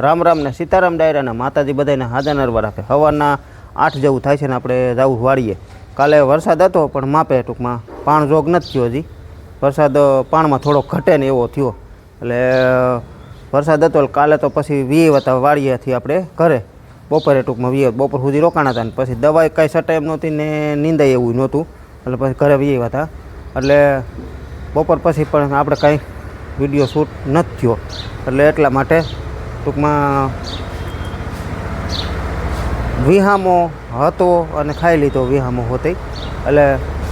રામ રામ ને સીતારામ ડાયરાના માતાજી બધાને હાજર નરવા રાખે. હવાના આઠ જેવું થાય છે ને આપણે જવું વાળીએ કાલે વરસાદ હતો પણ માપે ટૂંકમાં પાણ જોગ નથી થયો હજી. વરસાદ પાણમાં થોડોક ઘટે ને એવો થયો. એટલે વરસાદ હતો કાલે તો પછી વી હતા વાળીએથી આપણે ઘરે. બપોરે ટૂંકમાં વીએ બપોર સુધી રોકાણા હતા ને પછી દવાઈ કાંઈ એમ નહોતી ને નિંદાય એવું નહોતું. એટલે પછી ઘરે વી હતા. એટલે બપોર પછી પણ આપણે કાંઈ વીડિયો શૂટ નથી થયો. એટલે એટલા માટે ટૂંકમાં વિહામો હતો અને ખાઈ લીધો વિહામો હોતે. એટલે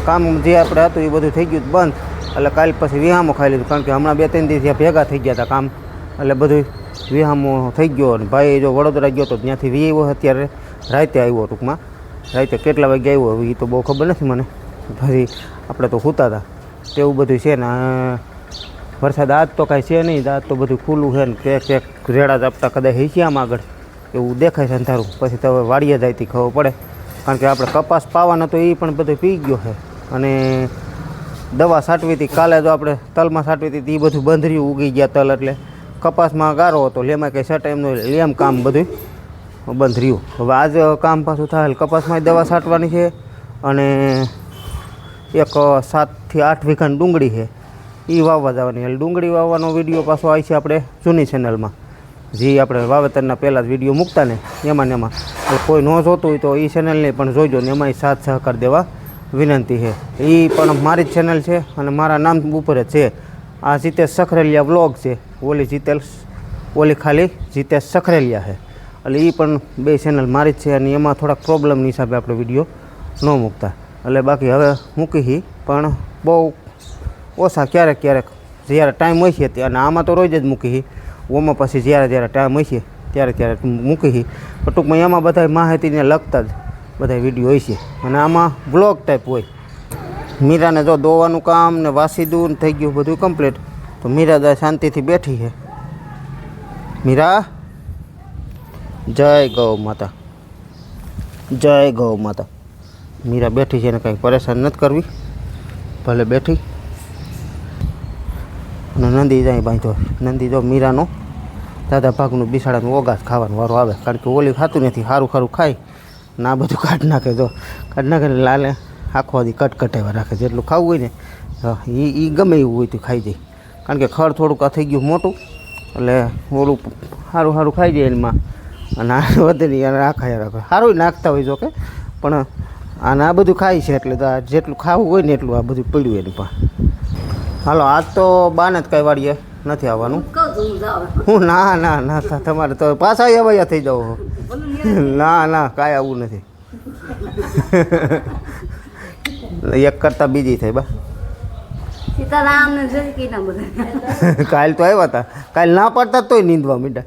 કામ જે આપણે હતું એ બધું થઈ ગયું બંધ. એટલે કાલ પછી વિહામો ખાઈ લીધું, કારણ કે હમણાં બે ત્રણ દિવસ ત્યાં ભેગા થઈ ગયા હતા કામ. એટલે બધું વિહામો થઈ ગયો અને ભાઈ જો વડોદરા ગયો તો ત્યાંથી વી આવ્યો અત્યારે. રાતે આવ્યો ટૂંકમાં. રાતે કેટલા વાગે આવ્યો એ તો બહુ ખબર નથી મને. પછી આપણે તો સૂતા હતા. તેવું બધું છે ને વરસાદ આજ તો કાંઈ છે નહીં, આજ તો બધું ખુલ્લું છે ને ક્યાંક ક્યાંક રેડા ઝાપટા કદાચ આમ આગળ. એવું દેખાય છે અંધારું. પછી તો હવે વાડીએ જાયથી ખબર પડે. કારણ કે આપણે કપાસ પાવાનો તો એ પણ બધું પી ગયો છે. અને દવા છાંટવી હતી, કાલે તો આપણે તલમાં છાંટવી હતી એ બધું બંધ રહ્યું ઉગી ગયા તલ એટલે. કપાસમાં ગારો હતો લેમાં કંઈ સટ એમનું લેમ કામ બધું બંધ રહ્યું હવે આજ કામ પાછું થાય કપાસમાં દવા છાંટવાની છે. અને એક સાતથી આઠ વીઘાની ડુંગળી છે. એ વાવવા જવાની. એટલે ડુંગળી વાવવાનો વીડિયો પાછો આવી છે આપણે જૂની ચેનલમાં જે આપણે વાવેતરના પહેલાં જ વીડિયો મૂકતા ને, એમાં ને એમાં. કોઈ ન જોતું હોય તો એ ચેનલને પણ જોઈજો ને એમાંય સાથ સહકાર દેવા વિનંતી છે. એ પણ મારી જ ચેનલ છે અને મારા નામ ઉપર જ છે. આ જીતેશ સખરેલિયા વ્લોગ છે. ઓલી જીતેલ ઓલી ખાલી જીતેશ સખરેલિયા છે. એટલે એ પણ બે ચેનલ મારી જ છે અને એમાં થોડાક પ્રોબ્લેમની હિસાબે આપણે વીડિયો ન મૂકતા. એટલે બાકી હવે મૂકી પણ બહુ ઓછા ક્યારેક ક્યારેક જ્યારે ટાઈમ હોય છે અને આમાં તો રોજ જ મૂકી હી ઓમાં પછી જ્યારે જ્યારે ટાઈમ હોય છે ત્યારે ત્યારે મૂકી હી પણ ટૂંકમાં એમાં બધા માહિતીને લગતા જ બધા વીડિયો હોય છે. અને આમાં બ્લોગ ટાઈપ હોય. મીરાને જો દોવાનું કામ ને વાસી દૂર થઈ ગયું બધું કમ્પ્લીટ તો મીરા શાંતિથી બેઠી છે. મીરા? જય ગૌ માતા. જય ગૌ માતા. મીરા બેઠી છે ને કંઈ પરેશાન નથી કરવી? ભલે બેઠી. નંદી જાય બાંધો. નંદી જો મીરાનો દાદા ભાગનું બિસાડાનું ઓગાસ ખાવાનું વારો આવે. કારણ કે ઓલી ખાતું નથી સારું સારું ખાય. ને, બધું કાઢ નાખે જો. કાઢ નાખે લાલે આખો કટકટ કટકટાવા રાખે. જેટલું ખાવું હોય ને એ એ ગમે એવું હોય તો ખાઈ જાય. કારણ કે ખડ થોડુંક આ થઈ ગયું મોટું, એટલે ઓલું સારું સારું ખાઈ જાય એમાં અને આ વધે અને આ રાખે. સારું નાખતા હોય જો કે. પણ આને આ બધું ખાય છે એટલે જેટલું ખાવું હોય ને એટલું આ બધું પડ્યું એની પાસે. હાલો આજ તો બાને જ કાંઈ વાળીએ નથી આવવાનું. હું ના ના ના તમારે તો પાછા આવ્યા થઈ જાવ ના ના કાંઈ આવું નથી. એક કરતાં બીજી થઈ બા. કાલ તો આવ્યા હતા. કાલ ના પડતા તોય નીંદવા મીડા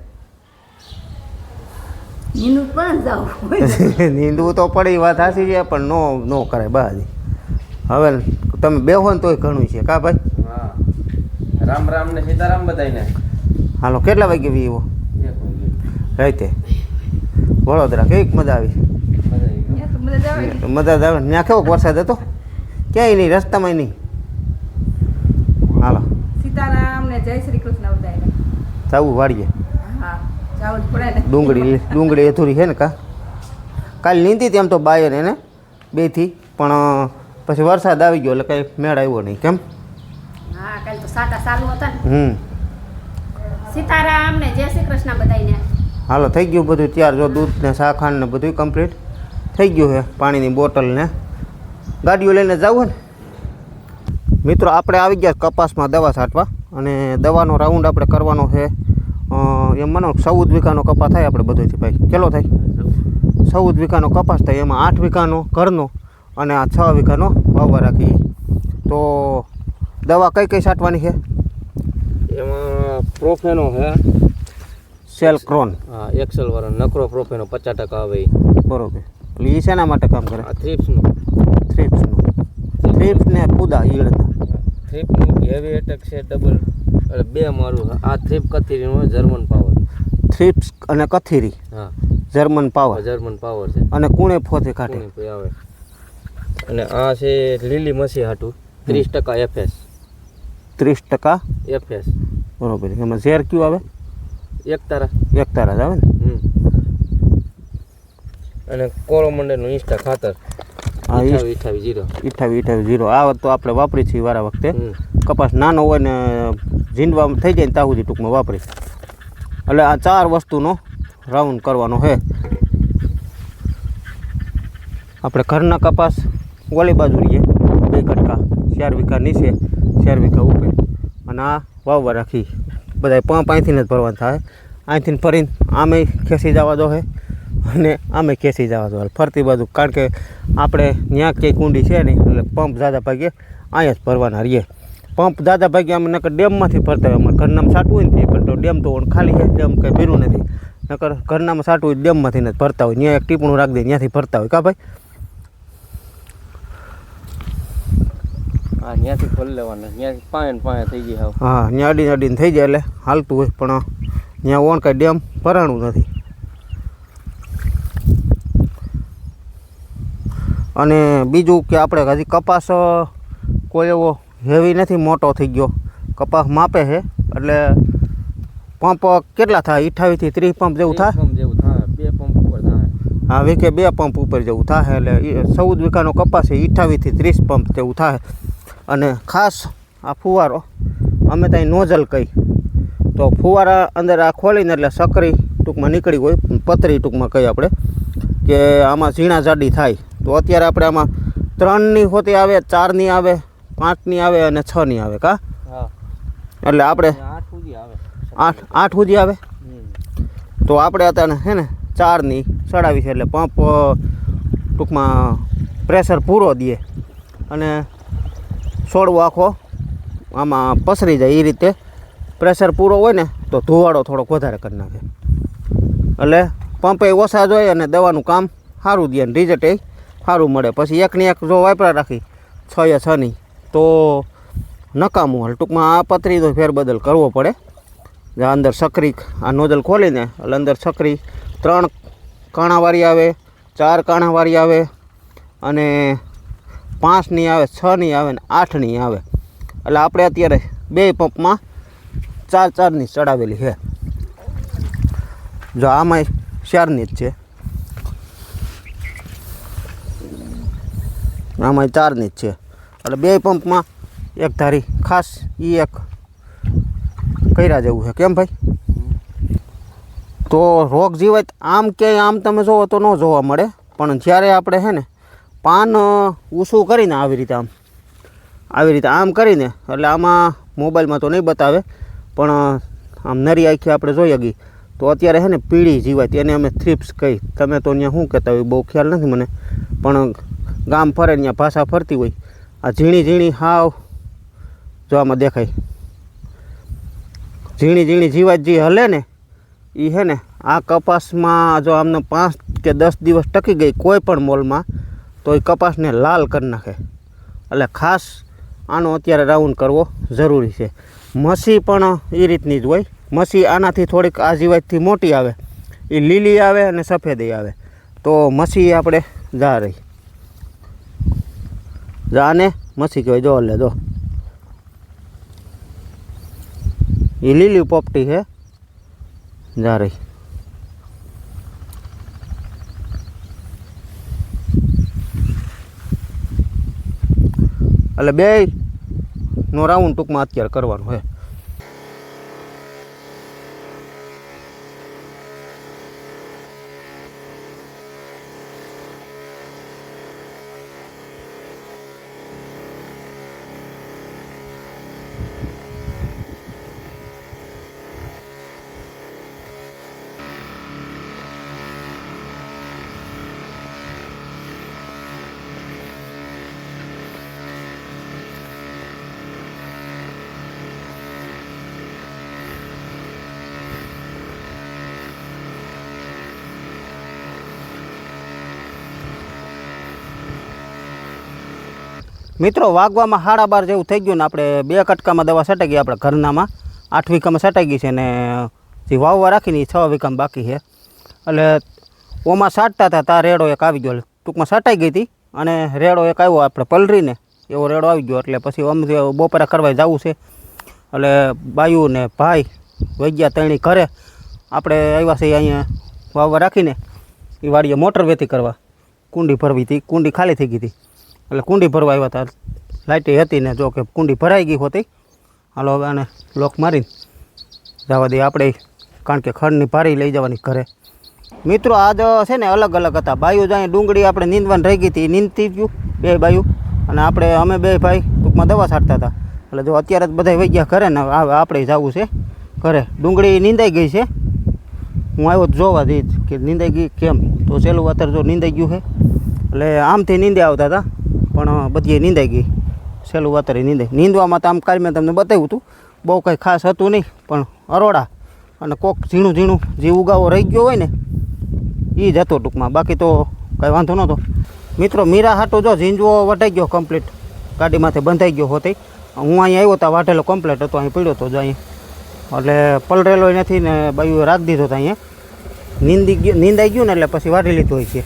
નીંદવું તો પડે વાત સાચી છે પણ નો નો કરાય બાજી હવે તમે બેહો ને તોય ઘણું છે. કા ભાઈ? રામ રામ ને સીતારામ બધાને હાલો કેટલા વાગે વીવો રાતે. વડોદરા કેવીક મજા આવી? મજા જ આવે. ત્યાં કેવો વરસાદ હતો? ક્યાંય નહીં રસ્તામાં નહીં. હાલો. સીતારામ ને જય શ્રી કૃષ્ણ બધાને જવું વાળીએ ડુંગળી ડુંગળી અધૂરી છે ને કા? કાલ નીંદી હતી આમ તો બાયર એને બેથી. પણ પછી વરસાદ આવી ગયો એટલે કંઈ મેળ આવ્યો નહીં. કેમ? કાલ તો સાટા ચાલુ હતા ને. હમ. સીતારામ ને જય શ્રી કૃષ્ણ બધાને હાલો થઈ ગયું બધું ત્યાર. જો દૂધ ને શાખાન ને બધું કમ્પ્લીટ થઈ ગયું છે પાણીની બોટલ ને. ગાડીઓ લઈને જવું ને? મિત્રો આપણે આવી ગયા કપાસમાં દવા છાંટવા અને દવાનો રાઉન્ડ આપણે કરવાનો છે. એમ માનો ચૌદ વીઘાનો કપાસ થાય આપણે બધોથી ભાઈ. કેટલો થાય? ચૌદ વીઘાનો કપાસ થાય. એમાં આઠ વીઘાનો ઘરનો અને આ છ વીઘાનો વાવવા રાખીએ. તો દવા કઈ કઈ છાંટવાની છે? એમાં પ્રોફેનો છે. Celcron. હા એક્સેલ વાળા નકરો પ્રોફેનો પચાસ ટકા આવે. બરોબર. એટલે એ શેના માટે કામ કરે? થ્રીપ્સનું. થ્રીપ્સનું. થ્રીપ્સ ને કુદા ઈળતા થ્રીપનું હેવી એટેક છે ડબલ એટલે બે મારું આ થ્રીપ કથીરીનું જર્મન પાવર થ્રીપ્સ અને કથીરી. હા. જર્મન પાવર જર્મન પાવર છે. અને કુણે ફોથી કાઢે. આવે. અને આ છે લીલી મસી હાટું. ત્રીસ ટકા એફએસ ત્રીસ ટકા એફએસ બરોબર. એમાં ઝેર કયું આવે? એક તારા. એક તારા જ આવે ને? અને કોરોમંડળનું ઇન્સ્ટા ખાતર. અઠાવી અઠાવી જીરો. અઠાવી અઠાવી જીરો. આ તો આપણે વાપરી છીએ વારા વખતે. કપાસ નાનો હોય ને ઝીંડવામાં થઈ જાય ને સુધી ટૂંકમાં વાપરી. એટલે આ ચાર વસ્તુનો રાઉન્ડ કરવાનો છે. આપણે ઘરના કપાસ ઓલી બાજુ રહીએ. બે કટકા. ચાર વીઘા નીચે ચાર વીઘા ઉપર. અને આ વાવવા રાખી. બધા પંપ અહીંથી જ ભરવાનું થાય. અહીંથી ફરીને આમે ખેંચી જવા દો હે. અને આમે ખેંચી જવા દો. ફરતી બાજુ. કારણ કે આપણે ત્યાં ક્યાંય કુંડી છે નહીં, એટલે પંપ દાદા ભાગે અહીંયા જ ભરવાના રહીએ. પંપ દાદા ભાગે અમે નકર ડેમમાંથી ભરતા હોય. અમારે ઘરનામાં સાટવું હોય ને તે પણ તો ડેમ તો ખાલી છે, ડેમ કંઈ ભીરું નથી. નકર ઘરનામાં સાટવું હોય ડેમમાંથી નથી ભરતા હોય. ત્યાં એક ટીપણું રાખી દે ત્યાંથી ભરતા હોય. કા ભાઈ? હા ત્યાંથી ખોલ લેવાના. ત્યાંથી પાંચ ને પાંચ થઈ હાવ. હા ત્યાં અડીને અડીને થઈ જાય એટલે હાલતું હોય પણ ત્યાં ઓણ કાંઈ ડેમ ભરાણું નથી. અને બીજું કે આપણે હજી કપાસ કોઈ એવો હેવી નથી મોટો થઈ ગયો. કપાસ માપે છે એટલે પંપ કેટલા થાય? અઠાવીસથી ત્રીસ પંપ જેવું થાય? જેવું થાય. બે પંપ ઉપર થાય. હા વીકે બે પંપ ઉપર જેવું થાય એટલે ચૌદ વીઘાનો કપાસ છે અઠાવીસથી ત્રીસ પંપ જેવું થાય. અને ખાસ આ ફુવારો અમે ત્યાં નોઝલ કહી તો ફુવારા અંદર આ ખોલીને એટલે સકરી ટૂંકમાં નીકળી હોય પતરી ટૂંકમાં કહી આપણે કે આમાં ઝીણા જાડી થાય. તો અત્યારે આપણે આમાં ત્રણની હોતી આવે ચારની આવે પાંચની આવે અને છની આવે કા? એટલે આપણે આઠ આવે. આઠ આઠ સુધી આવે? તો આપણે અત્યારે હે ને ચારની ચડાવી છે એટલે પંપ ટૂંકમાં પ્રેશર પૂરો દે. અને છોડવો આખો. આમાં પસરી જાય એ રીતે. પ્રેશર પૂરો હોય ને તો ધુવાડો થોડોક વધારે કરી નાખે. એટલે પંપે ઓછા જોઈએ અને દવાનું કામ સારું દે અને રિઝલ્ટ એ સારું મળે. પછી એકની એક જો વાપરા રાખી, છ યા છની તો નકામું. હાલ ટૂંકમાં આ પતરીનો ફેરબદલ કરવો પડે. જે અંદર સકરી આ નોઝલ ખોલીને એટલે અંદર સકરી ત્રણ કાણાવાળી આવે, ચાર કાણાવાળી આવે અને પાંચની આવે, છ નહીં આવે ને આઠની આવે. એટલે આપણે અત્યારે બે પંપમાં ચાર ચારની ચડાવેલી છે. જો આમાં ચારની જ છે. આમાં ચારની જ છે. એટલે બે પંપમાં એક ધારી ખાસ એ એક કર્યા જેવું છે. કેમ ભાઈ? તો રોગ જીવાત આમ ક્યાંય આમ તમે જોવો તો ન જોવા મળે. પણ જ્યારે આપણે છે ને પાન ઊંચું કરીને આવી રીતે આમ. આવી રીતે આમ કરીને, એટલે આમાં મોબાઈલમાં તો નહીં બતાવે, પણ આમ નરી આખી આપણે જોઈએ ગઈ તો અત્યારે છે ને પીળી જીવાય એને અમે થ્રીપ્સ કહી. તમે તો અહીંયા શું કહેતા હોય, બહુ ખ્યાલ નથી મને. પણ, ગામ ફરે ત્યાં ભાષા ફરતી હોય. આ ઝીણી ઝીણી હાવ જો આમાં દેખાય. ઝીણી ઝીણી જીવાત જે હલે ને એ છે ને, આ કપાસમાં જો આમને પાંચ કે દસ દિવસ ટકી ગઈ, કોઈ પણ મોલમાં તો એ કપાસને લાલ કરી નાખે. એટલે ખાસ આનો અત્યારે રાઉન્ડ કરવો જરૂરી છે. મસી પણ એ રીતની જ હોય. મસી આનાથી થોડીક આજીવાજથી મોટી આવે. એ લીલી આવે અને સફેદી આવે. તો મસી આપણે જા રહી. જાને મસી કહેવાય. જો લે જો. એ લીલી પોપટી છે. જા રહી. એટલે બે નો રાઉન્ડ ટૂંકમાં અત્યારે કરવાનું છે મિત્રો, વાગવામાં સાડા બાર જેવું થઈ ગયું ને આપણે બે કટકામાં દવા છટાઈ ગઈ આપણે ઘરનામાં. આઠ વીઘામાં છટાઈ ગઈ છે ને જે વાવવા રાખીને એ છ વીઘામાં બાકી છે. એટલે ઓમાં સાટતા હતા ત્યાં રેડો એક આવી ગયો. ટૂંકમાં છટાઈ ગઈ હતી અને રેડો એક આવ્યો આપણે પલરીને એવો રેડો આવી ગયો, એટલે પછી અમે બપોરે કરવા જવું છે. એટલે બાયુ ને ભાઈ વૈગ્યા તણી ઘરે આપણે આવ્યા છીએ અહીંયા વાવવા રાખીને. એ વાડીએ મોટર વેતી કરવા. કુંડી ભરવી હતી, કુંડી ખાલી થઈ ગઈ હતી. એટલે કુંડી ભરવા આવ્યા હતા. લાઇટી હતી ને જો કે કુંડી ભરાઈ ગઈ હોતી. હાલો હવે આને લોક મારીને જવા દઈએ. આપણે કારણ કે ખડની ભારી લઈ જવાની ઘરે. મિત્રો આજ છે ને અલગ અલગ હતા. બાયું જાય ડુંગળી આપણે નીંદવાની રહી ગઈ હતી. નીંદતી ગયું, બે બાયું. અને આપણે, અમે બે ભાઈ ટૂંકમાં દવા છાંટતા હતા. એટલે જો અત્યારે જ બધા વહી ગયા ઘરે ને આપણે જવું છે ઘરે. ડુંગળી નીંદાઈ ગઈ છે. હું આવ્યો જોવા દઈશ કે નીંદાઈ ગઈ કેમ? તો છેલ્લું અત્યારે જો નીંદાઈ ગયું છે. એટલે આમથી નીંદે આવતા હતા. પણ બધી નીંદાઈ ગઈ. સહેલું વાતરે નીંદાઈ. નીંદવામાં તો આમ કાલ મેં તમને બતાવ્યું હતું, બહુ કંઈ ખાસ હતું નહીં, પણ અરોડા અને કોક ઝીણું ઝીણું જે ઉગાવો રહી ગયો હોય ને એ જ હતો ટૂંકમાં. બાકી તો કાંઈ વાંધો નહોતો. મિત્રો, મીરા હાટો જો ઝીંજવો વટાઈ ગયો કમ્પ્લીટ ગાડીમાંથી બંધાઈ ગયો હોતે. હું અહીંયા આવ્યો હતો વાટેલો કમ્પ્લીટ હતો, અહીં પડ્યો હતો જ અહીં એટલે પલરેલો નથી ને બાયું રાખી દીધો હતો અહીંયા. નીંદી ગયો, નીંદાઈ ગયું ને એટલે પછી વાટી લીધો હોય છે.